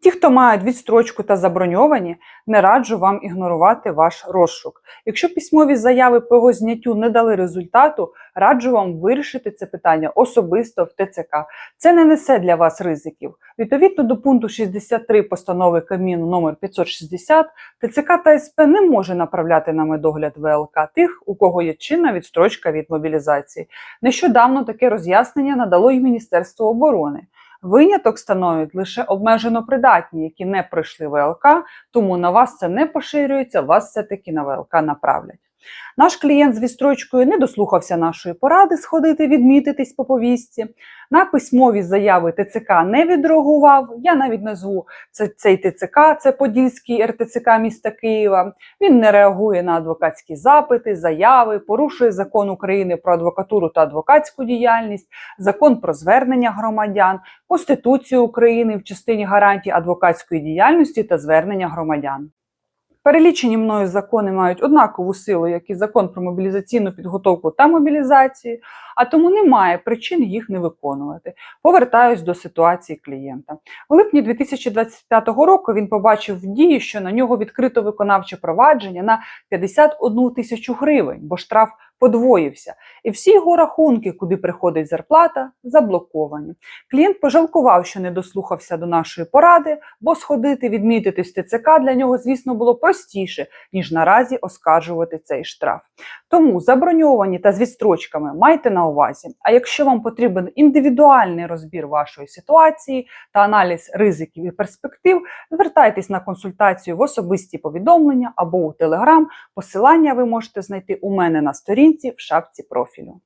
Ті, хто мають відстрочку та заброньовані, не раджу вам ігнорувати ваш розшук. Якщо письмові заяви по його зняттю не дали результату, раджу вам вирішити це питання особисто в ТЦК. Це не несе для вас ризиків. Відповідно до пункту 63 постанови Кабміну номер 560, ТЦК та СП не може направляти на медогляд ВЛК тих, у кого є чинна відстрочка від мобілізації. Нещодавно таке роз'яснення надало й Міністерство оборони. Виняток становить лише обмежено придатні, які не пройшли ВЛК, тому на вас це не поширюється, вас все-таки на ВЛК направлять. Наш клієнт з відстрочкою не дослухався нашої поради сходити відмітитись по повістці. На письмові заяви ТЦК не відреагував. Я навіть назву це цей ТЦК, це Подільський РТЦК міста Києва. Він не реагує на адвокатські запити, заяви, порушує закон України про адвокатуру та адвокатську діяльність, закон про звернення громадян, Конституцію України в частині гарантій адвокатської діяльності та звернення громадян. Перелічені мною закони мають однакову силу, як і закон про мобілізаційну підготовку та мобілізацію, а тому немає причин їх не виконувати. Повертаюсь до ситуації клієнта. У липні 2025 року він побачив в дії, що на нього відкрито виконавче провадження на 51 тисячу гривень, бо штраф подвоївся. І всі його рахунки, куди приходить зарплата, заблоковані. Клієнт пожалкував, що не дослухався до нашої поради, бо сходити, відмітитись ТЦК для нього, звісно, було простіше, ніж наразі оскаржувати цей штраф. Тому заброньовані та з відстрочками майте на увазі. А якщо вам потрібен індивідуальний розбір вашої ситуації та аналіз ризиків і перспектив, звертайтесь на консультацію в особисті повідомлення або у Телеграм. Посилання ви можете знайти у мене на сторінці в шапці профілю.